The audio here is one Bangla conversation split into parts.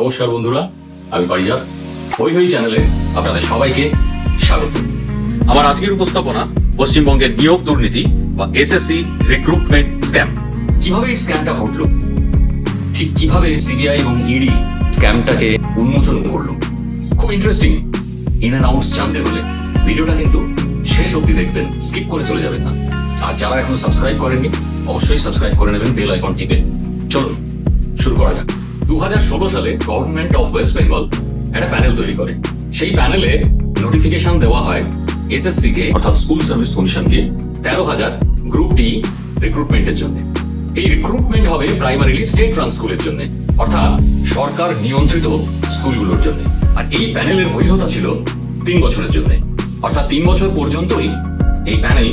নমস্কার বন্ধুরা, আমি পারিজাত। হই হই চ্যানেলে আপনাদের সবাইকে স্বাগত। আমার আজকের উপস্থাপনা পশ্চিমবঙ্গের নিয়োগ দুর্নীতি বা এসএসসি রিক্রুটমেন্ট স্ক্যাম কীভাবে এই স্ক্যামটা ঘটলো? ঠিক কীভাবে সিবিআই এবং ইডি স্ক্যামটাকে উন্মোচন করল? খুব ইন্টারেস্টিং ইন অ্যান্ড আউটস জানতে হলে ভিডিওটা কিন্তু শেষ অবধি দেখবেন স্কিপ করে চলে যাবেন না। আর যারা এখনও সাবস্ক্রাইব করেননি, অবশ্যই সাবস্ক্রাইব করে নেবেন বেল আইকন টিপে। চলুন, শুরু করা যাক। দু হাজার ষোলো সালে গভর্নমেন্ট অফ ওয়েস্ট বেঙ্গল একটা প্যানেল তৈরি করে। সেই প্যানেলে নোটিফিকেশন দেওয়া হয় এসএসসি কে, অর্থাৎ স্কুল সার্ভিস কমিশনকে তেরো হাজার গ্রুপ ডি রিক্রুটমেন্টের জন্য। এই রিক্রুটমেন্ট হবে প্রাইমারিলি স্টেট রান স্কুলের জন্য, অর্থাৎ সরকার নিয়ন্ত্রিত স্কুলগুলোর জন্য। আর এই প্যানেলের বৈধতা ছিল তিন বছরের জন্য। অর্থাৎ তিন বছর পর্যন্তই এই প্যানেল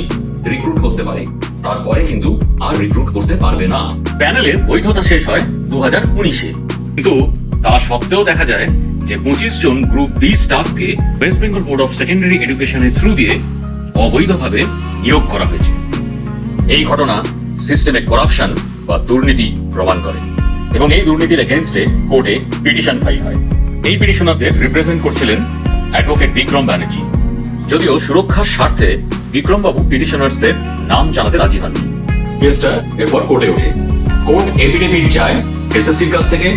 রিক্রুট করতে পারে। তারপরে কিন্তু আর রিক্রুট করতে পারবে না। প্যানেলের বৈধতা শেষ হয় দু হাজার উনিশে। কিন্তু তা সত্ত্বেও দেখা যায় যে পঁচিশ জন group D স্টাফকে West Bengal board of secondary এডুকেশনের থ্রু দিয়ে অবৈধভাবে নিয়োগ করা হয়েছে। এই ঘটনা সিস্টেমে করাপশন বা দুর্নীতি প্রমাণ করে এবং এই দুর্নীতির এগেনস্টে কোর্টে পিটিশন ফাইল হয়। এই পিটিশনারদের রিপ্রেজেন্ট করছিলেন অ্যাডভোকেট বিক্রম ব্যানার্জি। যদিও সুরক্ষার স্বার্থে বিক্রমবাবু পিটিশনার্সদের নাম জানাতে রাজি হননি। কেসটা এরপর কোর্টে ওঠে। কোর্ট এফিডেভিট চায় এসএসসির কাছ থেকে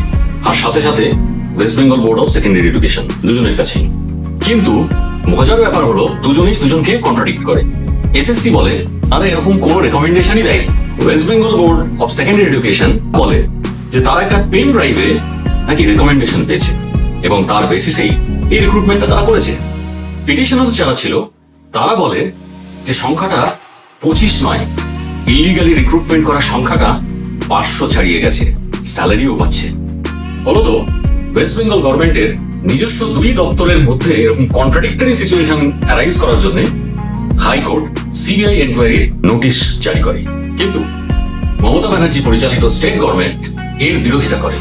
আর সাথে সাথে West Bengal board of secondary education দুজনের কাছেই। কিন্তু মজার ব্যাপার হলো, দুজনেই দুজনকে কন্ট্রাডিক্ট করে। এসএসসি বলে, তারা এরকম কোনো রেকমেন্ডেশনই দেয় West Bengal board of secondary education বলে যে তারা একটা পেন ড্রাইভে নাকি রেকমেন্ডেশন পেয়েছে, এবং তার বেসিসেই এই রিক্রুটমেন্টটা তারা করেছে। পিটিশনার্স যারা ছিল, তারা বলে যে সংখ্যাটা পঁচিশ নয়। ইলিগালি রিক্রুটমেন্ট করার সংখ্যাটা পাঁচশো ছাড়িয়ে গেছে। স্যালারিও পাচ্ছে। ফলত ওয়েস্ট বেঙ্গল গভর্নমেন্টের নিজস্ব দুই দপ্তরের মধ্যে এরকম কন্ট্রাডিক্টরি সিচুয়েশন অ্যারাইজ করার জন্য হাইকোর্ট সিবিআই এনকোয়ারির নোটিশ জারি করে। কিন্তু মমতা ব্যানার্জি পরিচালিত স্টেট গভর্নমেন্ট এর বিরোধিতা করে।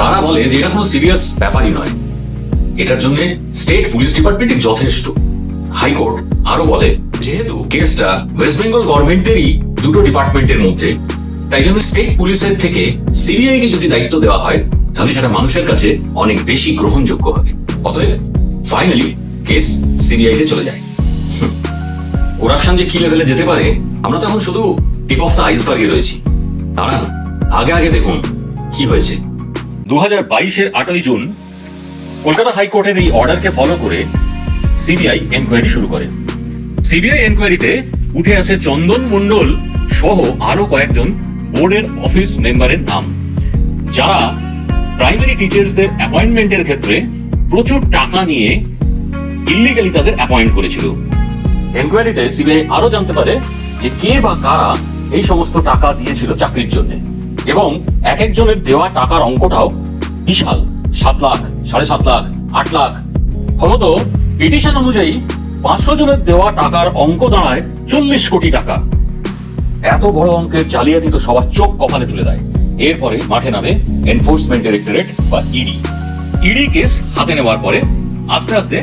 তারা বলে যে এটা কোনো সিরিয়াস ব্যাপারই নয়। এটার জন্য স্টেট পুলিশ ডিপার্টমেন্টই যথেষ্ট। হাইকোর্ট আরও বলে, যেহেতু কেসটা ওয়েস্ট বেঙ্গল গভর্নমেন্টেরই দুটো ডিপার্টমেন্টের মধ্যে, তাই জন্য স্টেট পুলিশের থেকে সিবিআই কে যদি দায়িত্ব দেওয়া হয় তাহলে সেটা মানুষের কাছে অনেক বেশি গ্রহণযোগ্য হবে। অতএব ফাইনালি কেস সিবিআই তে চলে যায়। করাপশন যে কি লেভেলে যেতে পারে, আমরা তো এখন শুধু টিপ অফ দ্য আইসবার্গে রয়েছি। দাঁড়ান, আগে আগে দেখুন কি হয়েছে। দু হাজার বাইশের আটই জুন, কলকাতা হাইকোর্টের এই অর্ডারকে ফলো করে সিবিআই এনকোয়ারি শুরু করে। সিবিআই এনকোয়ারিতে উঠে আসে চন্দন মণ্ডল সহ আরও কয়েকজন বোর্ডের অফিস মেম্বারের নাম, যারা প্রাইমারি টিচার্সদের অ্যাপয়েন্টমেন্টের ক্ষেত্রে প্রচুর টাকা নিয়ে ইলিগালি তাদের অ্যাপয়েন্ট করেছিল। এনকোয়ারিতে সিবিআই আরও জানতে পারে যে কে বা কারা এই সমস্ত টাকা দিয়েছিল চাকরির জন্য। এবং এক একজনের দেওয়া টাকার অঙ্কটাও বিশাল, সাত লাখ, সাড়ে সাত লাখ, আট লাখ। ফলত পিটিশন অনুযায়ী পাঁচশো জনের দেওয়া টাকার অঙ্ক দাঁড়ায় চল্লিশ কোটি টাকা। এত বড় অঙ্কের জালিয়াতি তো সবার চোখ কপালে তুলে দেয়। এরপরে মাঠে নামে এনফোর্সমেন্ট ডিরেক্টরেট বা ইডি ইডি কেস হাতে নেওয়ার পরে আস্তে আস্তে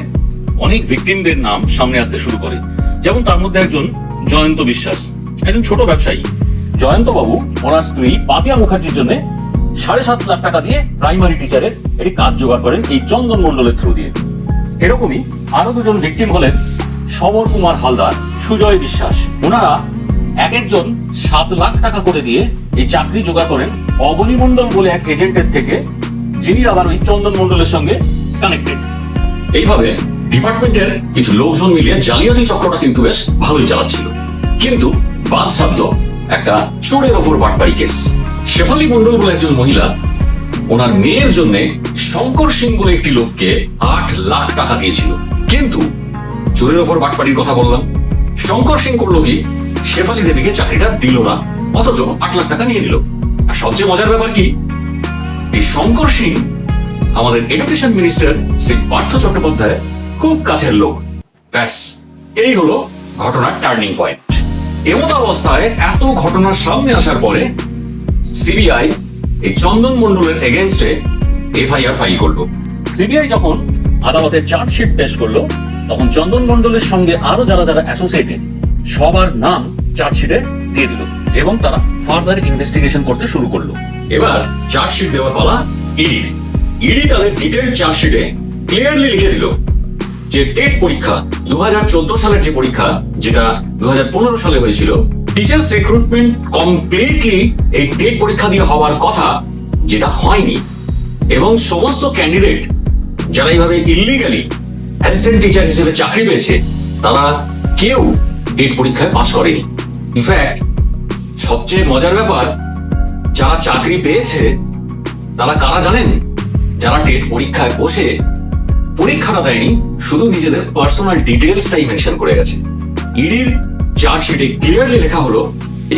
অনেক ভিকটিমদের নাম সামনে আসতে শুরু করে। যেমন তার মধ্যে একজন জয়ন্ত বিশ্বাস, একজন ছোট ব্যবসায়ী। জয়ন্ত বাবু ওনার স্ত্রী পাপিয়া মুখার্জির জন্য সাড়ে সাত লাখ টাকা দিয়ে প্রাইমারি টিচারের একটি কাজ জোগাড় করেন এই চন্দন মণ্ডলের থ্রু দিয়ে। এরকমই আরও দুজন ভিকটিম হলেন সমর কুমার হালদার, সুজয় বিশ্বাস। ওনারা এক একজন সাত লাখ টাকা করে দিয়ে এই চাকরি জোগাড় করেন অবনী মণ্ডল বলে এক এজেন্টের থেকে, যিনি আবার ওই চন্দন মণ্ডলের সঙ্গে কানেক্টেড এইভাবে ডিপার্টমেন্টের কিছু লোকজন মিলিয়ে জালিয়াতি চক্রটা কিন্তু বেশ ভালোই চালাচ্ছিল। কিন্তু বাদ সাধলো একটা চোরের ওপর বাটপাড়ি কেস। শেফালি মন্ডল বলে একজন মহিলা, ওনার মেয়ের জন্য শঙ্কর সিং বলে একটি লোককে আট লাখ টাকা দিয়েছিল। কিন্তু চোরের ওপর বাটপাড়ির কথা বললাম। শঙ্কর সিং করল কি? শেফালি দেবীকে চাকরিটা দিল না। অথচ আট লাখ টাকা নিয়ে নিল। আর সবচেয়ে মজার ব্যাপার কি, এই শঙ্কর সিং আমাদের এডুকেশন মিনিস্টার শ্রী পার্থ চট্টোপাধ্যায় খুব কাছের লোক। ব্যাস, এই হলো ঘটনার টার্নিং পয়েন্ট এমন অবস্থায় এত ঘটনার সামনে আসার পরে সিবিআই এই চন্দন মন্ডলের এগেনস্টে এফআইআর ফাইল করল। সিবিআই যখন আদালতে চার্জশিট পেশ করল, তখন চন্দন মণ্ডলের সঙ্গে আরও যারা যারা অ্যাসোসিয়েটেড সবার নাম চার্জশিটে দিয়ে দিল। এবং তারা ফার্দার ইনভেস্টিগেশন করতে শুরু করল। এবার চার্জশিট দেওয়ার পালা ইডির ইডি তাদের ডিটেল চার্জশিটে ক্লিয়ারলি লিখে দিল যে টেট পরীক্ষা দু সালের যে পরীক্ষা, যেটা দু সালে হয়েছিল টিচার্স রিক্রুটমেন্ট কমপ্লিটলি এই টেট পরীক্ষা দিয়ে হওয়ার কথা যেটা হয়নি। এবং সমস্ত ক্যান্ডিডেট যারা এইভাবে ইলিগালি অ্যাসিস্ট্যান্ট টিচার হিসেবে চাকরি পেয়েছে, তারা কেউ টেট পরীক্ষায় পাশ করেনি। ইনফ্যাক্ট সবচেয়ে মজার ব্যাপার, যারা চাকরি পেয়েছে, তারা কারা জানেন? যারা টেট পরীক্ষায় বসে, পরীক্ষাটা দেয়নি, শুধু নিজেদের পার্সোনাল ডিটেলসটাই মেনশন করে গেছে। ইডির চার্জশিটে ক্লিয়ারলি লেখা হলো,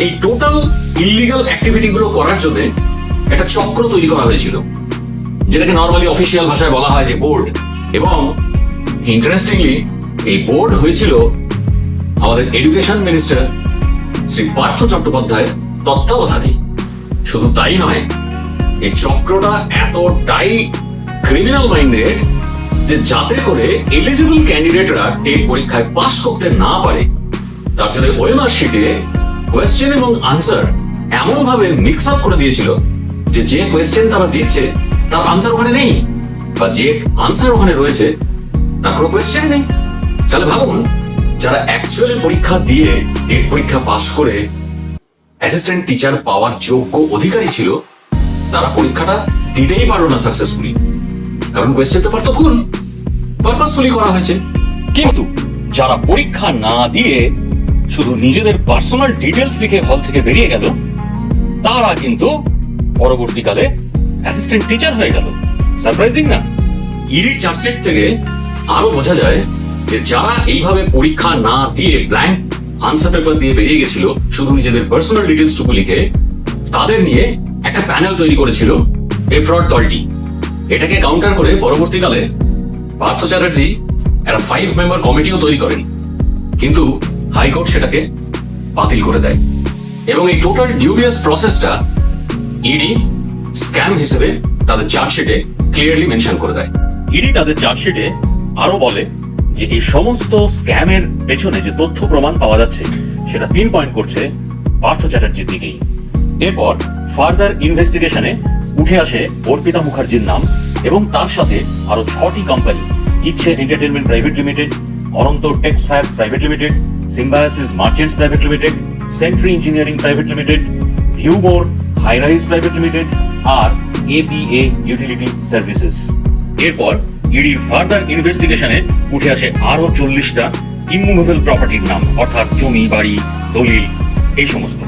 এই টোটাল ইলিগাল অ্যাক্টিভিটি গুলো করার জন্য একটা চক্র তৈরি করা হয়েছিল, যেটাকে নর্মালি অফিসিয়াল ভাষায় বলা হয় যে বোর্ড এবং ইন্টারেস্টিংলি এই বোর্ড হয়েছিল আমাদের এডুকেশন মিনিস্টার শ্রী পার্থ চট্টোপাধ্যায়ের তত্ত্বাবধানে। শুধু তাই নয়, এই চক্রটা এতটাই ক্রিমিনাল মাইন্ডেড যে যাতে করে এলিজিবল ক্যান্ডিডেটরা টেট পরীক্ষায় পাশ করতে না পারে, তার জন্য ওয়েমার শিটে কোয়েশ্চেন এবং আনসার এমন ভাবে মিক্স আপ করে দিয়েছিল যে যে কোয়েশ্চেন তারা দিচ্ছে, তার আনসার ওখানে নেই, বা যে আনসার ওখানে রয়েছে, তার কোনো কোয়েশ্চেন নেই। তাহলে ভাবুন যারা অ্যাকচুয়ালি পরীক্ষা দিয়ে টেট পরীক্ষা পাশ করে অ্যাসিস্ট্যান্ট টিচার পাওয়ার যোগ্য অধিকারী ছিল তারা পরীক্ষাটা দিতেই পারল না সাকসেসফুলি কারণ কোয়েশ্চেন পেপার তো ভুল পারপাসফুলি করা হয়েছে। কিন্তু যারা পরীক্ষা না দিয়ে শুধু নিজেদের পার্সোনাল ডিটেলস লিখে হল থেকে বেরিয়ে গেল তারা কিন্তু পরবর্তীকালে অ্যাসিস্ট্যান্ট টিচার হয়ে গেল। সারপ্রাইজিং না? ইডির চার্জশিট থেকে আরও বোঝা যায় যে যারা এইভাবে পরীক্ষা না দিয়ে ব্ল্যাঙ্ক আনসার পেপার দিয়ে বেরিয়ে গেছিল, শুধু নিজেদের পার্সোনাল ডিটেলস টুকু লিখে, তাদের নিয়ে একটা প্যানেল তৈরি করেছিল এই ফ্রড দলটি। এটাকে কাউন্টার করে পরবর্তীকালে পার্থ চ্যাটার্জি একটা ফাইভ মেম্বার কমিটিও তৈরি করেন। কিন্তু হাইকোর্ট সেটাকে বাতিল করে দেয়। এবং এই টোটাল ডিউরিয়াস প্রসেসটা ইডি স্ক্যাম হিসেবে তাদের চার্জশিটে ক্লিয়ারলি মেনশন করে দেয়। ইডি তাদের চার্জশিটে আরও বলে যে এই সমস্ত স্ক্যামের পেছনে যে তথ্য প্রমাণ পাওয়া যাচ্ছে, সেটা পিন পয়েন্ট করছে পার্থ চ্যাটার্জির দিকেই। এরপর ফার্দার ইনভেস্টিগেশনে উঠে আসে অর্পিতা মুখার্জির নাম এবং তার সাথে আরও ছটি company Ichhe entertainment private limited Ananta Tex private limited Symbiosis merchants private limited Sentry engineering private limited Viewmore highrise private limited আর এপিএ ইউটিলিটি সার্ভিসেস এরপর ইডি ফার্দার ইনভেস্টিগেশনে উঠে আসে আরও চল্লিশটা ইমুভেবল প্রপার্টির নাম, অর্থাৎ জমি, বাড়ি, দলিল, এই সমস্ত।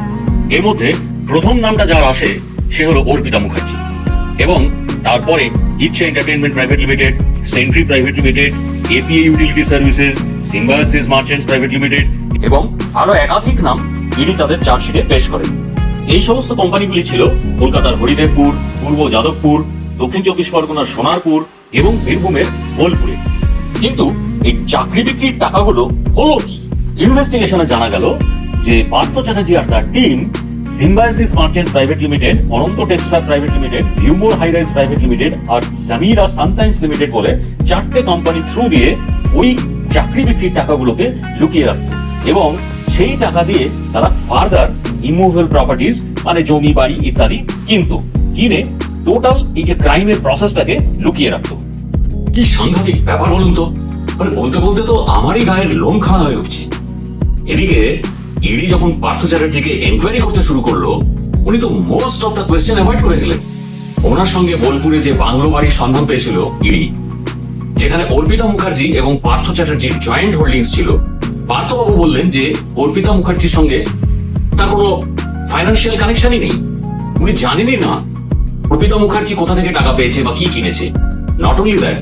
এর মধ্যে প্রথম নামটা যার আসে, সে হলো অর্পিতা মুখার্জি। এবং তারপরে Ichhe entertainment private limited, Sentry private limited APA utility services Symbiosis merchants private limited এবং আরও একাধিক নাম ইডি তাদের চার্জশিটে পেশ করে। এই সমস্ত কোম্পানিগুলি ছিল কলকাতার হরিদেবপুর, পূর্ব যাদবপুর, দক্ষিণ চব্বিশ পরগনার সোনারপুর এবং বীরভূমের বোলপুরে। কিন্তু এই চাকরি বিক্রির টাকাগুলো হলো কি? ইনভেস্টিগেশনে জানা গেল যে পার্থ চ্যাটার্জি আর তার team merchants private limited Ananta textile private limited Viewmore highrise private limited আর জামিরা সানসাইন্স লিমিটেড বলে চারটে কোম্পানি থ্রু দিয়ে ওই চাকরি বিক্রির টাকাগুলোকে লুকিয়ে রাখতো। এবং সেই টাকা দিয়ে তারা ফার্দার ইমুভেবল প্রপার্টিজ মানে জমি, বাড়ি ইত্যাদি কিনতো। কিনে টোটাল এই যে ক্রাইমের প্রসেসটাকে লুকিয়ে রাখতো। কি সাংঘাতিক ব্যাপার বলুন তো? মানে বলতে বলতে তো আমারই গায়ের লোম খাড়া হয়ে উঠছে। এদিকে ইডি যখন পার্থ চ্যাটার্জিকে এনকোয়ারি করতে শুরু করল, উনি তো most of the question avoid করে গেলেন। ওনার সঙ্গে বোলপুরে যে বাংলো বাড়ির সন্ধান পেয়েছিল ইডি যেখানে অর্পিতা মুখার্জি এবং পার্থ চ্যাটার্জির জয়েন্ট হোল্ডিংস ছিল, পার্থবাবু বললেন যে অর্পিতা মুখার্জির সঙ্গে তার কোনো ফাইন্যান্সিয়াল কানেকশনই নেই। উনি জানেনই না অর্পিতা মুখার্জি কোথা থেকে টাকা পেয়েছে বা কি কিনেছে। নট অনলি দ্যাট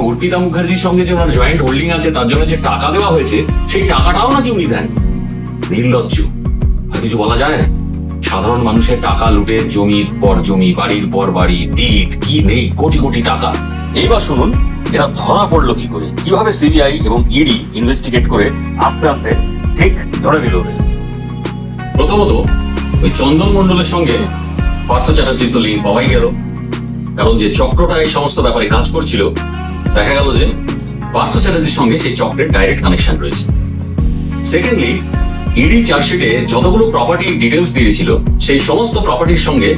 অর্পিতা মুখার্জির সঙ্গে যে ওনার জয়েন্ট হোল্ডিং আছে তার জন্য যে টাকা দেওয়া হয়েছে সেই টাকাটাও নাকি উনি দেন? নির্লজ্জ। আর কিছু বলা যায় সাধারণ মানুষের টাকা লুটে জমির পর জমি বাড়ির পর বাড়ি ডিট কি নেই কোটি কোটি টাকা। এইবার শুনুন এরা ধরা পড়ল কি করে? কীভাবে সিবিআই এবং ইডি ইনভেস্টিগেট করে আস্তে আস্তে ঠিক ধরে নিল প্রথমত ওই চন্দন মন্ডলের সঙ্গে পার্থ চ্যাটার্জির তো লিঙ্ক পাওয়াই গেল। কারণ যে চক্রটা এই সমস্ত ব্যাপারে কাজ করছিল দেখা গেল যে পার্থ চ্যাটার্জির সঙ্গে সেই চক্রের ডাইরেক্ট কানেকশন রয়েছে। সেকেন্ডলি ইডি চার্জশিটে যতগুলো প্রপার্টি ডিটেলস দিয়েছিল, সেই সমস্ত প্রপার্টির সঙ্গে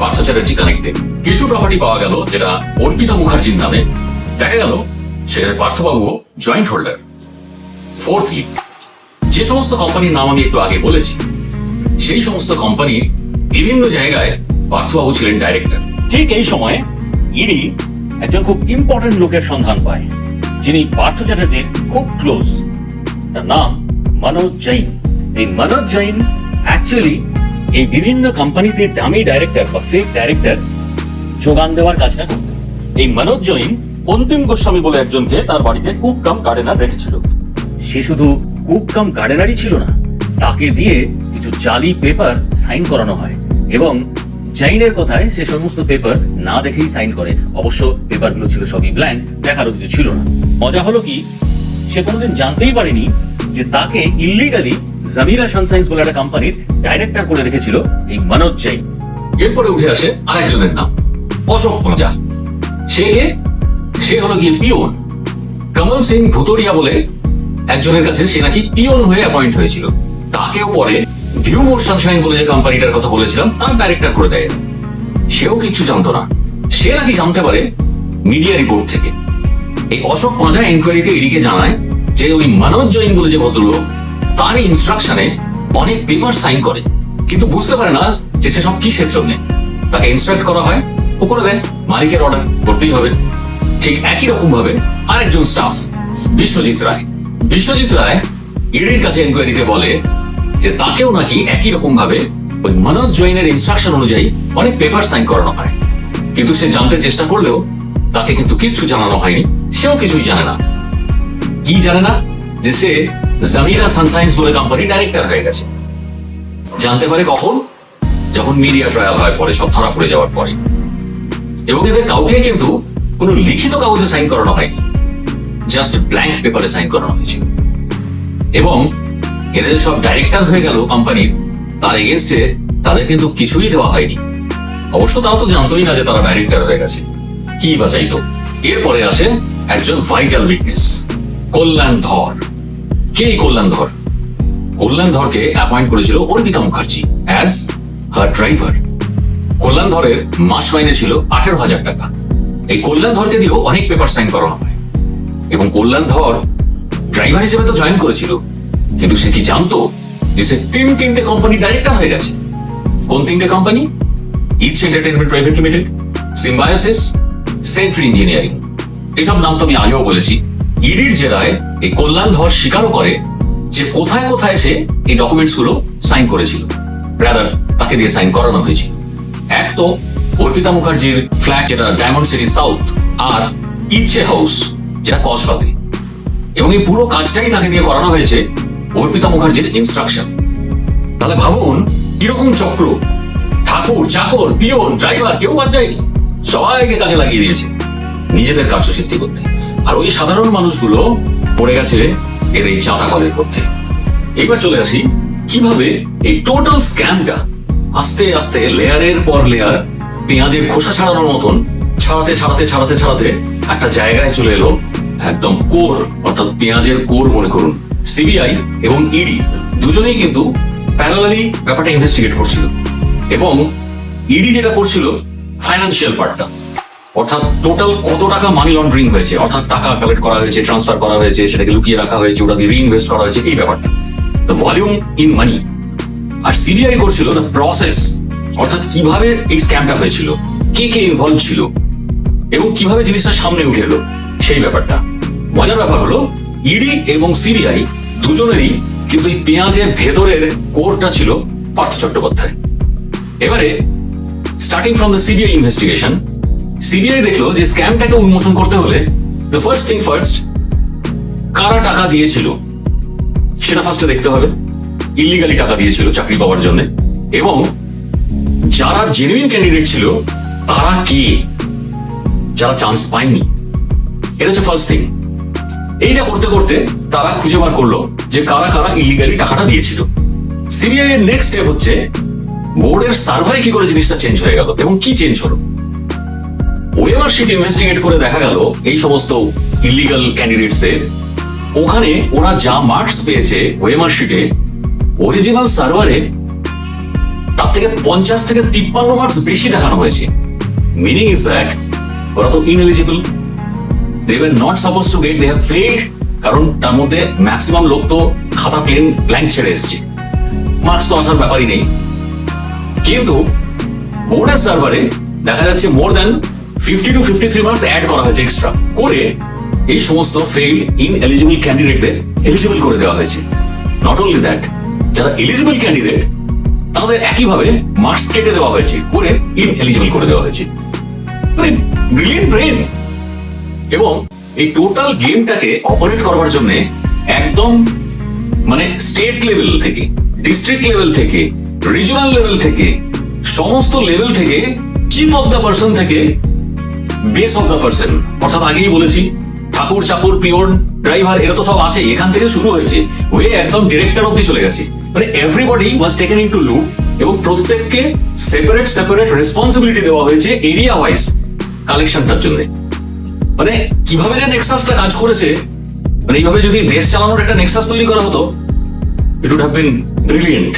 পার্থ চ্যাটার্জি কানেক্টেড কিছু প্রপার্টি পাওয়া গেল যেটা অর্পিতা মুখার্জির নামে। দেখা গেল সেখানে পার্থবাবু জয়েন্ট হোল্ডার ফোর্থলি যে সমস্ত কোম্পানির নাম আমি একটু আগে বলেছি, সেই সমস্ত কোম্পানির বিভিন্ন জায়গায় পার্থবাবু ছিলেন ডাইরেক্টর ঠিক এই সময়ে ইডি একজন খুব ইম্পর্টেন্ট লোকের সন্ধান পায়, যিনি পার্থ চ্যাটার্জির খুব ক্লোজ তার নাম মনোজ জৈন। এই মনোজ জৈন অ্যাকচুয়ালি এই বিভিন্ন কোম্পানিতে ডামি ডাইরেক্টর বা ফেক ডাইরেক্টর যোগান দেওয়ার কাজটা করত। এই মনোজ জৈন অন্তিম গোস্বামী বলে একজনকে তার বাড়িতে কুক কাম গার্ডেনার রেখেছিল। সে শুধু কুক কাম গার্ডেনারই ছিল না, তাকে দিয়ে কিছু জালি পেপার সাইন করানো হয় এবং জাইনের কথায় সে সমস্ত পেপার না দেখেই সাইন করে। অবশ্য পেপারগুলো ছিল সবই ব্ল্যাঙ্ক দেখারও কিছু ছিল না। মজা হলো কি, সে কোনোদিন জানতেই পারেনি যে তাকে ইল্লিগালি জামিরা সানসাইন্স বলে একটা কোম্পানির ডাইরেক্টর করে রেখেছিল এই মনোজ জৈন এরপরে উঠে আসে আরেকজনের নাম, অশোক পঞ্জা সে কে? সে হলো গিয়ে পিওন। কমল সিং ভুতরিয়া বলে একজনের কাছে সে নাকি পিওন হয়ে অ্যাপয়েন্ট হয়েছিল। তাকেও পরে ভিউ মোর সানশাইন বলে যে কোম্পানিটার কথা বলেছিলাম, তার ডাইরেক্টর করে দেয়। সেও কিছু জানতো না। সে নাকি জানতে পারে মিডিয়া রিপোর্ট থেকে। এই অশোক পাঁজা এনকোয়ারিতে ইডিকে জানায় যে ওই মনোজ জৈন বলে যে ভদ্রলোক, তার ইনস্ট্রাকশনে অনেক পেপার সাইন করে। কিন্তু বুঝতে পারে না যে সে সব কিসের জন্য। তাকে ইনস্ট্রাক্ট করা হয়, ও করে দেয়। মালিকের অর্ডার করতেই হবে। ঠিক একই রকম ভাবে আরেকজন স্টাফ বিশ্বজিৎ রায়। বিশ্বজিৎ রায় ইডির কাছে এনকোয়ারিতে বলে যে তাকেও নাকি একই রকম ভাবে ওই মনোজ জৈনের ইনস্ট্রাকশন অনুযায়ী অনেক পেপার সাইন করানো হয়। কিন্তু সে জানতে চেষ্টা করলেও তাকে কিন্তু কিচ্ছু জানানো হয়নি, সেও কিছুই জানে না। কি জানে না? যে সে জামিরা সানসাইন্স বলে কোম্পানি ডাইরেক্টর হয়ে গেছে। জানতে পারে কখন? যখন মিডিয়া ট্রায়াল হয়, পরে সব ধরা পড়ে যাওয়ার পরে। এবং এদের কাউকে কিন্তু কোনো লিখিত কাগজে সাইন করানো হয়নি। জাস্ট ব্ল্যাঙ্ক পেপারে সাইন করানো হয়েছিল এবং এরা যে সব ডাইরেক্টর হয়ে গেল কোম্পানির তার এগেনস্টে তাদের কিন্তু কিছুই দেওয়া হয়নি। অবশ্য তারা তো জানতোই না যে তারা ডাইরেক্টর হয়ে গেছে। কি বাঁচাইতো এরপরে আসে একজন ভাইটাল উইটনেস কল্যাণ ধর। কে কল্যাণ ধর? কল্যাণ ধরকে অ্যাপয়েন্ট করেছিল Arpita Mukherjee as her driver Kalyan ধরের মাস মাইনে ছিল আঠেরো হাজার টাকা। এই কল্যাণ ধরকে দিয়েও অনেক পেপার সাইন করানো হয়। এবং কল্যাণ ধর ড্রাইভার হিসেবে তো জয়েন করেছিল। কিন্তু সে কি জানতো যে সে তিন তিনটে কোম্পানি ডাইরেক্টর হয়ে গেছে? কোন তিনটে company its entertainment private limited Symbiosis Sentry engineering এসব নাম তো আমি আগেও বলেছি। ইডির জেরায় এই কল্যাণ ধর স্বীকারও করে যে কোথায় কোথায় সে এই ডকুমেন্টসগুলো সাইন করেছিল। রাদার তাকে দিয়ে সাইন করানো হয়েছিল। এক তো অর্পিতা মুখার্জির ফ্ল্যাট যেটা ডায়মন্ড সিটি সাউথ আর ইচ্ছে হাউস যেটা কসবাতে। এবং এই পুরো কাজটাই তাকে দিয়ে করানো হয়েছে অর্পিতা মুখার্জির ইনস্ট্রাকশন তাহলে ভাবুন, কীরকম চক্র? ঠাকুর, চাকর, পিয়ন ড্রাইভার কেউ বাদ যায়নি। সবাইকে কাজে লাগিয়ে দিয়েছে। নিজেদের কার্য সিদ্ধি করতে। আর ওই সাধারণ মানুষগুলো পড়ে গেছে এর এই চাঁদা কলের মধ্যে। এইবার চলে আসি, কীভাবে এই টোটাল স্ক্যামটা আস্তে আস্তে লেয়ারের পর লেয়ার পেঁয়াজের খোসা ছাড়ানোর মতন ছাড়াতে ছাড়াতে ছাড়াতে ছাড়াতে একটা জায়গায় চলে এলো একদম কোর অর্থাৎ পেঁয়াজের কোর মনে করুন। সিবিআই এবং ইডি দুজনেই কিন্তু প্যারালালি ব্যাপারটা ইনভেস্টিগেট করছিল এবং ইডি যেটা করছিল ফাইন্যান্সিয়াল পার্টটা অর্থাৎ টোটাল কত টাকা মানি লন্ডারিং হয়েছে? অর্থাৎ টাকা কালেক্ট করা হয়েছে ট্রান্সফার করা হয়েছে, সেটাকে লুকিয়ে রাখা হয়েছে, ওটাকে রিইনভেস্ট করা হয়েছে, এই ব্যাপারটা। দ্য ভলিউম ইন মানি আর সিবিআই করছিল দ্য প্রসেস অর্থাৎ কীভাবে এই স্ক্যামটা হয়েছিল, কে কে ইনভলভ ছিল, এবং কীভাবে জিনিসটা সামনে উঠে এলো, সেই ব্যাপারটা। মজার ব্যাপার হলো ইডি এবং সিবিআই দুজনেরই কিন্তু এই পেঁয়াজের ভেতরের কোরটা ছিল পার্থ চট্টোপাধ্যায়। এবারে starting from the CBI investigation CBI দেখল যে স্ক্যামটাকে উন্মোচন করতে হলে দ্য ফার্স্ট থিং ফার্স্ট কারা টাকা দিয়েছিল? সেটা ফার্স্টে দেখতে হবে। ইলিগালি টাকা দিয়েছিল চাকরি পাওয়ার জন্য। এবং যারা জেনুইন ক্যান্ডিডেট ছিল, তারা কে? যারা চান্স পায়নি। এটা হচ্ছে ফার্স্ট থিং এইটা করতে করতে তারা খুঁজে বার করল যে কারা কারা ইলিগালি টাকাটা দিয়েছিল। সিবিআই এর নেক্সট স্টেপ হচ্ছে বোর্ডের সার্ভারে কি করে জিনিসটা চেঞ্জ হয়ে গেল এবং কি চেঞ্জ হলো? ওয়েমার ইনভেস্টিগেট করে দেখা গেল এই সমস্ত ইলিগাল ক্যান্ডিডেটসের ওখানে ওরা যা মার্কস পেয়েছে ওয়েমার শিটে অরিজিনাল সার্ভারে তার থেকে পঞ্চাশ থেকে তিপ্পান্ন মার্কস বেশি দেখানো হয়েছে। মিনিং ইজ দ্যাট ওরা তো ineligible they were not suppose to get they have কারণ তার মধ্যে ম্যাক্সিমাম লোক তো খাতা প্লেন ব্ল্যাঙ্ক ছেড়ে মার্কস তো আসার ব্যাপারই নেই। কিন্তু বোর্ডের সার্ভারে দেখা যাচ্ছে more fifty two fifty three marks add করা হয়েছে এক্সট্রা করে এই সমস্ত ইন এলিজিবল ক্যান্ডিডেটদের এলিজিবল করে দেওয়া হয়েছে। নট অনলি দ্যাট যারা এলিজিবল ক্যান্ডিডেট তাদের একইভাবে মার্কস কেটে দেওয়া হয়েছে, করে ইন এলিজিবল করে দেওয়া হয়েছে। মানে ব্রিলিয়েন্ট ব্রেন এবং এই টোটাল গেমটাকে অপারেট করবার জন্য একদম মানে স্টেট লেভেল থেকে ডিস্ট্রিক্ট লেভেল থেকে রিজনাল লেভেল থেকে, সমস্ত লেভেল থেকে চিফ অফ দ্য পার্সন থেকে বেস অফ দ্য পার্সন অর্থাৎ আগেই বলেছি, ঠাকুর, চাকুর পিওর ড্রাইভার এরা তো সব আছে এখান থেকে শুরু হয়েছে, হয়ে একদম ডিরেক্টর অব্দি চলে গেছে। মানে everybody was taken in to loop এবং প্রত্যেককে সেপারেট সেপারেট রেসপন্সিবিলিটি দেওয়া হয়েছে এরিয়া ওয়াইজ কালেকশনটার জন্য। মানে কীভাবে যে নেক্সাসটা কাজ করেছে মানে এইভাবে যদি দেশ চালানোর একটা নেক্সাস তৈরি করা হতো it would have been brilliant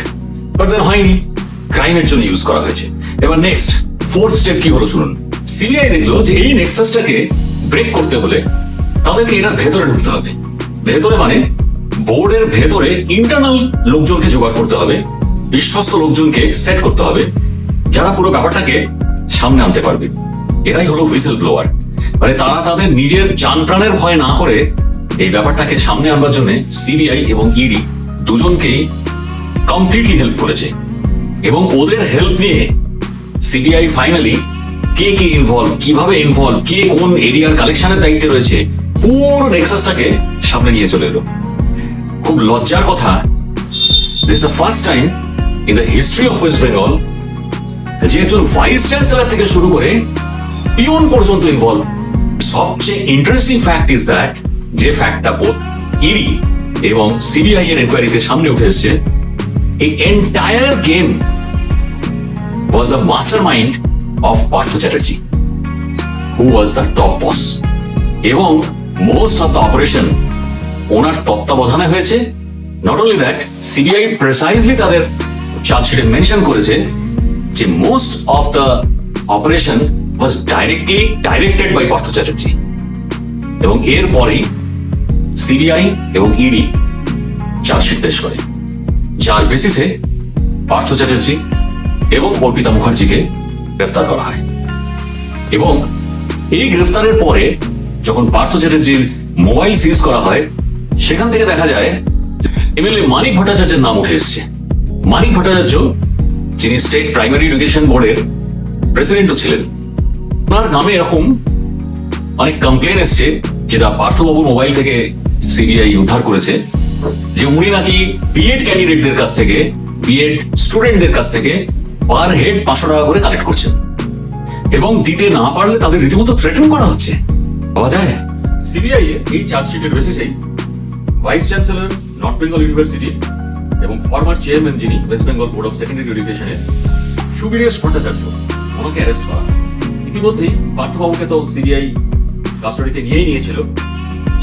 but then হয়নি ক্রাইমের জন্য ইউজ করা হয়েছে। এবার নেক্সট ফোর্থ স্টেপ কি হলো শুনুন। সিবিআই দেখল যে এই নেক্সাসটাকে ব্রেক করতে হলে তাদেরকে এটার ভেতরে ঢুকতে হবে। ভেতরে মানে বোর্ডের ভেতরে ইন্টারনাল লোকজনকে জোগাড় করতে হবে, বিশ্বস্ত লোকজনকে সেট করতে হবে, যারা পুরো ব্যাপারটাকে সামনে আনতে পারবে। এরাই হলো হুইসেল ব্লোয়ার মানে তারা তাদের নিজের যান প্রাণের ভয় না করে এই ব্যাপারটাকে সামনে আনবার জন্য সিবিআই এবং ইডি দুজনকেই কমপ্লিটলি হেল্প করেছে। এবং ওদের হেল্প নিয়ে সিবিআই ফাইনালি কে কে ইনভলভ কীভাবে ইনভলভ কে কোন এরিয়ার কালেকশনের দায়িত্বে রয়েছে, পুরো নেক্সাসটাকে সামনে নিয়ে চলে এলো। খুব লজ্জার কথা this the first time in the history of West Bengal যে একজন ভাইস চ্যান্সেলর থেকে শুরু করে পিওন পর্যন্ত ইনভলভ সবচেয়ে ইন্টারেস্টিং ফ্যাক্ট ইজ দ্যাট যে ফ্যাক্টটা ইডি এবং সিবিআই এর এনকোয়ারিতে সামনে উঠে এসছে, এই entire game was the mastermind of Partha Chatterjee who was the top boss এবং মোস্ট অফ দ্য অপারেশন ওনার তত্ত্বাবধানে হয়েছে। Not only that CBI precisely তাদের চার্জশিটে মেনশন করেছে যে most of the operation was directly directed by Partha Chatterjee এবং এরপরেই সিবিআই এবং ইডি চার্জশিট পেশ করে। যার বেসিসে পার্থ চ্যাটার্জি এবং অর্পিতা মুখার্জিকে গ্রেফতার করা হয়। এবং এই গ্রেফতারের পরে যখন পার্থ চ্যাটার্জির মোবাইল সিজ করা হয়, সেখান থেকে দেখা যায় এমএলএ মানিক ভট্টাচার্যের নাম উঠে এসছে। মানিক ভট্টাচার্য, যিনি স্টেট প্রাইমারি এডুকেশন বোর্ডের প্রেসিডেন্টও ছিলেন। তার নামে এরকম অনেক কমপ্লেন এসছে, যেটা পার্থবাবুর মোবাইল থেকে সিবিআই উদ্ধার করেছে, যে উনি নাকি বিএড ক্যান্ডিডেটদের কাছ থেকে বিএড স্টুডেন্টদের কাছ থেকে পার হেড পাঁচশো টাকা করে কালেক্ট করছেন। এবং দিতে না পারলে তাদের রীতিমতো থ্রেটেন করা হচ্ছে। পাওয়া যায়। সিবিআই এই চার্জশিটের বেসিসেই ভাইস চ্যান্সেলর নর্থ বেঙ্গল ইউনিভার্সিটির এবং ফরমার চেয়ারম্যান যিনি West Bengal board of secondary এডুকেশনের সুবীরেশ ভট্টাচার্য ওনাকে অ্যারেস্ট করা ইতিমধ্যেই পার্থবাবুকে তো সিবিআই কাস্টডিতে নিয়েই নিয়েছিল।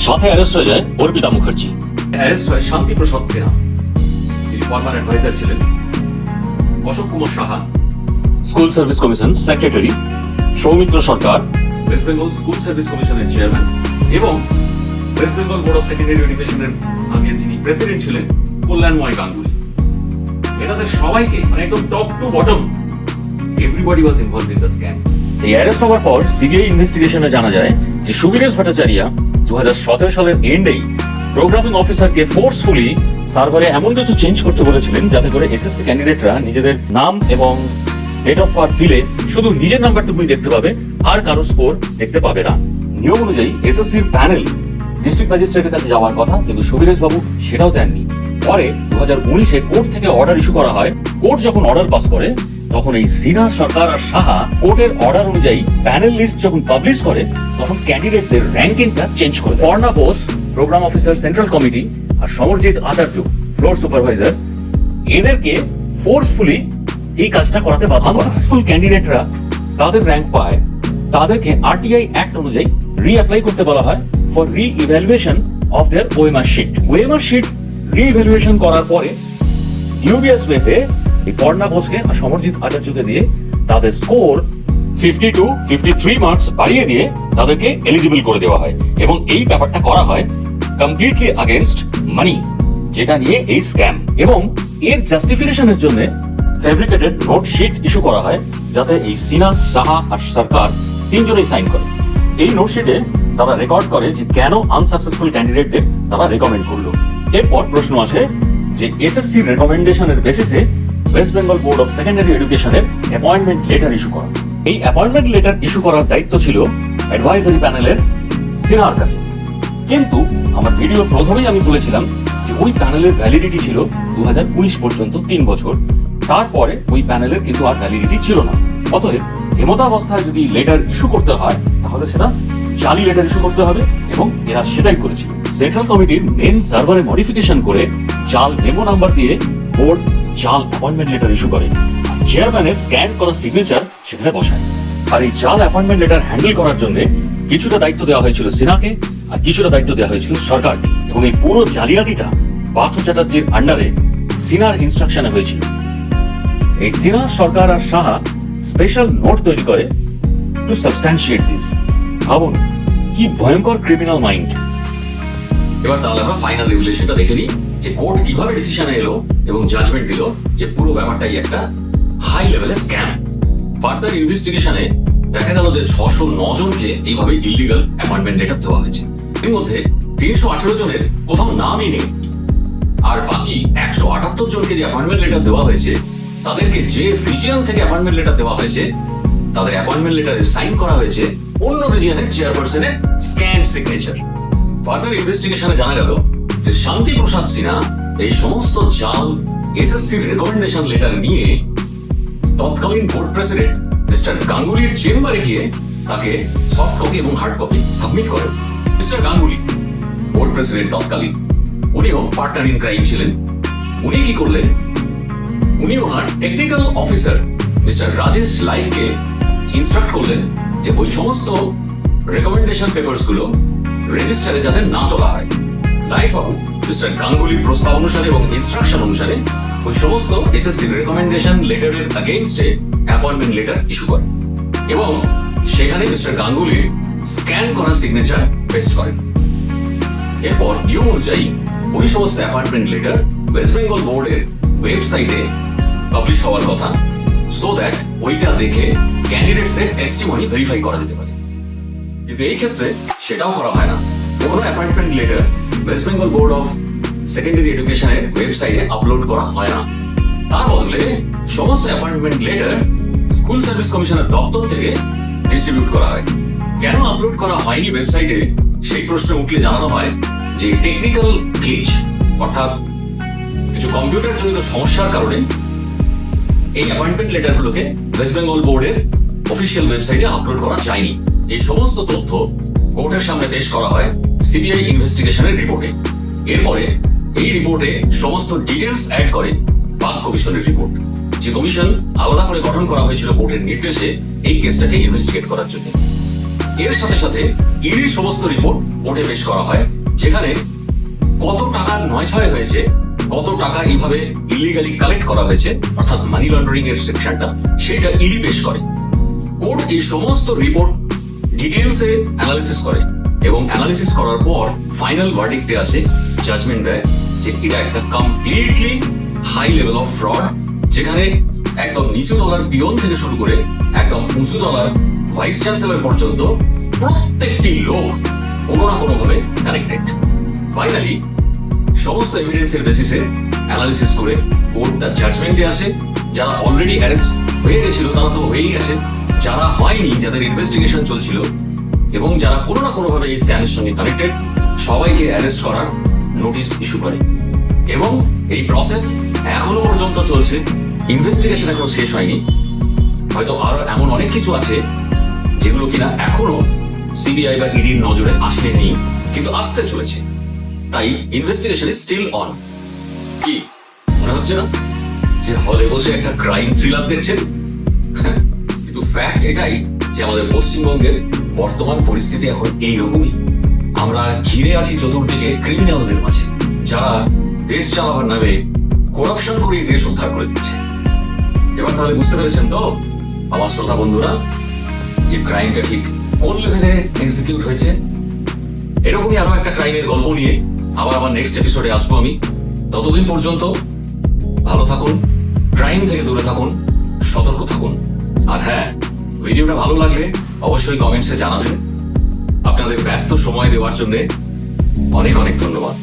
সাথে অ্যারেস্ট হয়ে যায় অর্পিতা মুখার্জি। অ্যারেস্ট হয় শান্তি প্রসাদ সিনহা। তিনি ফরমার অ্যাডভাইজার ছিলেন। Ashok Kumar Saha. School service commission secretary Soumitra Sarkar. West Bengal school service কমিশনের চেয়ারম্যান এবং West Bengal board of secondary এডুকেশনের আগে যিনি প্রেসিডেন্ট ছিলেন কল্যাণময় গাঙ্গুলি। এনাদের সবাইকে মানে একদম top to bottom everybody was involve in the scam এই অ্যারেস্ট হওয়ার পর সিবিআই ইনভেস্টিগেশনে জানা যায় যে সুবীরেশ ভট্টাচার্য দু সালের এন্ডেই প্রোগ্রামিং অফিসারকে ফোর্সফুলি সার্ভারে এমন কিছু চেঞ্জ করতে বলেছিলেন যাতে করে এসএসসি ক্যান্ডিডেটরা নিজেদের নাম এবং ডেট অফ বার্থ দিলে শুধু নিজের নাম্বারটুকুই দেখতে পাবে, আর কারও স্কোর দেখতে পাবে না। নিয়ম অনুযায়ী এসএসসির প্যানেল ডিস্ট্রিক্ট ম্যাজিস্ট্রেটের কাছে যাওয়ার কথা, কিন্তু সুবীরেশ বাবু সেটাও দেননি। পরে দু হাজার উনিশে কোর্ট থেকে অর্ডার ইস্যু করা হয়। কোর্ট যখন অর্ডার পাস করে তখন এই সিনহা সরকার আর সাহা কোর্টের অর্ডার অনুযায়ী প্যানেল লিস্ট যখন পাবলিশ করে, তখন ক্যান্ডিডেটদের র্যাঙ্কিংটা চেঞ্জ করে। Parna Bose program officer central committee আর সমরজিৎ আচার্য ফ্লোর সুপারভাইজার এদেরকে ফোর্সফুলি এই কাজটা করাতে বাধ্য আনসাকসেসফুল ক্যান্ডিডেটরা তাদের র্যাঙ্ক পায়, তাদেরকে আরটিআই অ্যাক্ট অনুযায়ী রিঅ্যাপ্লাই করতে বলা হয় ফর রি evaluation of their OMR sheet OMR sheet রি ইভ্যালুয়েশন করার পরে ইউবিএস ওয়েতে এই পর্ণা বোসকে আর সমরজিৎ আচার্যকে দিয়ে তাদের score fifty two fifty three marks বাড়িয়ে দিয়ে তাদেরকে এলিজিবল করে দেওয়া হয়। এবং এই ব্যাপারটা করা হয় কমপ্লিটলি আগেনস্ট মানি যেটা নিয়ে এই স্ক্যাম এবং এর জাস্টিফিকেশনের জন্য ফেব্রিকেটেড নোট শিট ইস্যু করা হয়, যাতে এই সিনা, সাহা আর সরকার তিনজনেই সাইন করে। এই নোট শিটে তারা রেকর্ড করে যে কেন আনসাকসেসফুল ক্যান্ডিডেটদের তারা রেকমেন্ড করল। এরপর প্রশ্ন আসে যে এসএসসি রেকমেন্ডেশনের বেসিসে West Bengal board of secondary এডুকেশনের অ্যাপয়েন্টমেন্ট লেটার ইস্যু করা। এই অ্যাপয়েন্টমেন্ট লেটার ইস্যু করার দায়িত্ব ছিল অ্যাডভাইজারি প্যানেলের সিনহার কাছে। কিন্তু আমার ভিডিও প্রথমেই আমি বলেছিলাম যে ওই প্যানেলের ভ্যালিডিটি ছিল দু পর্যন্ত তিন বছর। তারপরে ওই প্যানেলের কিন্তু আর ভ্যালিডিটি ছিল না। অতএব হেমতাবস্থায় যদি লেটার ইস্যু করতে হয়, তাহলে সেটা জালি লেটার ইস্যু করতে হবে এবং এরা সেটাই করেছিল। সেন্ট্রাল কমিটির মেন সার্ভারে মডিফিকেশন করে জাল মেমো নাম্বার দিয়ে বোর্ড জাল অ্যাপয়েন্টমেন্ট লেটার ইস্যু করে। চেয়ারম্যানের স্ক্যান করা সিগনেচার সেখানে বসায়। আর এই জাল অ্যাপয়েন্টমেন্ট লেটার হ্যান্ডেল করার জন্য কিছুটা দায়িত্ব দেওয়া হয়েছিল সিনাকে আর কিছুটা দায়িত্ব দেওয়া হয়েছিল সরকারকে। এবং এই পুরো জালিয়াতিটা পার্থ চ্যাটার্জির আন্ডারে সিনার ইনস্ট্রাকশনে হয়েছিল। এই সিনা, সরকার আর সাহা স্পেশাল নোট তৈরি করে টু সাবস্ট্যান্সিয়েট দিস ভাবুন, কি ভয়ঙ্কর ক্রিমিনাল মাইন্ড এবার তাহলে আমরা ফাইনাল রেগুলেশনটা দেখে নিই। যে কোর্ট কীভাবে ডিসিশনে এলো এবং জাজমেন্ট দিল যে পুরো ব্যাপারটাই একটা হাই লেভেলের স্ক্যাম ফার্দার ইনভেস্টিগেশনে দেখা গেল যে ছশো জনকে এইভাবে ইলিগাল অ্যাপয়েন্টমেন্ট লেটার দেওয়া হয়েছে। এর মধ্যে তিনশো আঠেরো জনের কোথাও নামই নেই। আর বাকি একশো আটাত্তর জনকে যে অ্যাপয়েন্টমেন্ট লেটার দেওয়া হয়েছে, তাদেরকে যে রিজিয়ন থেকে অ্যাপয়েন্টমেন্ট লেটার দেওয়া হয়েছে, তাদের অ্যাপয়েন্টমেন্ট লেটারে সাইন করা হয়েছে অন্য রিজিয়নের চেয়ারপারসনের স্ক্যান সিগনেচার ফার্দার ইনভেস্টিগেশনে জানা গেল যে শান্তি প্রসাদ সিনহা, এই সমস্ত জাল রেকমেন্ডেশন লেটার নিয়ে তৎকালীন বোর্ড প্রেসিডেন্ট মিস্টার গাঙ্গুলির চেম্বারে গিয়ে তাকে সফট কপি এবং হার্ড কপি সাবমিট করেন। মিস্টার গাঙ্গুলি, বোর্ড প্রেসিডেন্ট তৎকালীন, উনিও পার্টনার ইন ক্রাইম ছিলেন। উনি কি করলেন? উনি ওনার টেকনিক্যাল অফিসার মিস্টার রাজেশ লাইককে ইনস্ট্রাক্ট করলেন যে ওই সমস্ত রেকমেন্ডেশন পেপারসগুলো রেজিস্টারে যাতে না তোলা হয়। লাইক বাবু মিস্টার গাঙ্গুলির প্রস্তাব অনুসারে এবং ইনস্ট্রাকশন অনুসারে ওই সমস্ত এসএসসি রেকমেন্ডেশন লেটারের এগেইনস্টে অ্যাপয়েন্টমেন্ট লেটার ইস্যু করেন এবং সেখানে মিস্টার গাঙ্গুলির স্ক্যান করা সিগনেচার পেস্ট করেন এরপর নিয়ম অনুযায়ী ওই সমস্ত অ্যাপয়েন্টমেন্ট লেটার ওয়েস্ট বেঙ্গল বোর্ডের ওয়েবসাইটে পাবলিশ হওয়ার কথা সো দ্যাট ওইটা দেখে ক্যান্ডিডেটসদের টেস্টিমনি ভেরিফাই করা যেতে পারে। কিন্তু এই ক্ষেত্রে সেটাও করা হয় না। কোনো appointment letter West Bengal board of secondary এডুকেশনের ওয়েবসাইটে আপলোড করা হয় না। তার বদলে সমস্ত অ্যাপয়েন্টমেন্ট লেটার স্কুল সার্ভিস কমিশনের দপ্তর থেকে ডিস্ট্রিবিউট করা হয়। কেন আপলোড করা হয়নি ওয়েবসাইটে সেই প্রশ্ন উঠলে জানানো হয় যে টেকনিক্যাল গ্লিচ অর্থাৎ কিছু কম্পিউটার জনিত সমস্যার কারণে এই অ্যাপয়েন্টমেন্ট লেটারগুলোকে ওয়েস্ট বেঙ্গল বোর্ডের অফিসিয়াল ওয়েবসাইটে আপলোড করা যায়নি। এই সমস্ত তথ্য কোর্টের সামনে পেশ করা হয় সিবিআই ইনভেস্টিগেশনের রিপোর্টে। এরপরে এই রিপোর্টে সমস্ত ডিটেলস অ্যাড করে বাক কমিশনের রিপোর্ট। যে কমিশন আলাদা করে গঠন করা হয়েছিল কোর্টের নির্দেশে এই কেসটাকে ইনভেস্টিগেট করার জন্য। এর সাথে সাথে ইডির সমস্ত রিপোর্ট কোর্টে পেশ করা হয়, যেখানে কত টাকা নয় ছয় হয়েছে, কত টাকা এইভাবে ইলিগালি কালেক্ট করা হয়েছে, অর্থাৎ মানি লন্ডারিং এর সেকশনটা সেটা ইডি পেশ করে। কোর্ট এই সমস্ত রিপোর্ট ডিটেলসে অ্যানালিসিস করে। এবং অ্যানালিসিস করার পর ফাইনাল ভার্ডিক্টে আসে জাজমেন্ট দেয় যে এটা একটা completely high level of fraud যেখানে একদম নিচু তলার পিয়ন থেকে শুরু করে একদম উঁচু তলার ভাইস চ্যান্সেলর পর্যন্ত প্রত্যেকটি লোক কোনো না কোনো ভাবে কানেক্টেড ফাইনালি সমস্ত এভিডেন্সের বেসিসে অ্যানালিসিস করে কোর্ট তার জাজমেন্টে আসে। যারা অলরেডি অ্যারেস্ট হয়ে গেছিল, তারা তো হয়েই গেছে। যারা হয়নি, যাদের ইনভেস্টিগেশন চলছিল এবং যারা কোনো না কোনো ভাবে এই স্ক্যামের সঙ্গে কানেক্টেড সবাইকে অ্যারেস্ট করার নোটিশ ইস্যু করে। এবং এই প্রসেস এখনও পর্যন্ত চলছে। ইনভেস্টিগেশন এখনও শেষ হয়নি। হয়তো আরও এমন অনেক কিছু আছে যেগুলো কিনা এখনও সিবিআই বা ইডির নজরে আসেনি কিন্তু আসতে চলেছে। তাই ইনভেস্টিগেশন ইজ স্টিল অন কি? মনে হচ্ছে না? যে হলে বসে একটা ক্রাইম থ্রিলার দেখছেন? হ্যাঁ, কিন্তু ফ্যাক্ট এটাই যে আমাদের পশ্চিমবঙ্গের বর্তমান পরিস্থিতি এখন এই রকমই আমরা ঘিরে আছি চতুর্দিকে ক্রিমিনালদের মাঝে, যারা দেশ চালাবার নামে করাপশন করে দেশ উদ্ধার করে দিচ্ছে। এবার তাহলে বুঝতে পেরেছেন তো, আমার শ্রোতা বন্ধুরা, যে ক্রাইমটা ঠিক কোন লেভেলে এক্সিকিউট হয়েছে? এরকমই আরও একটা ক্রাইমের গল্প নিয়ে আবার আমার নেক্সট এপিসোডে আসব আমি। ততদিন পর্যন্ত ভালো থাকুন ক্রাইম থেকে দূরে থাকুন, সতর্ক থাকুন। আর হ্যাঁ ভিডিওটা ভালো লাগলে অবশ্যই কমেন্টসে জানাবেন। আপনাদের ব্যস্ত সময় দেওয়ার জন্য অনেক অনেক ধন্যবাদ।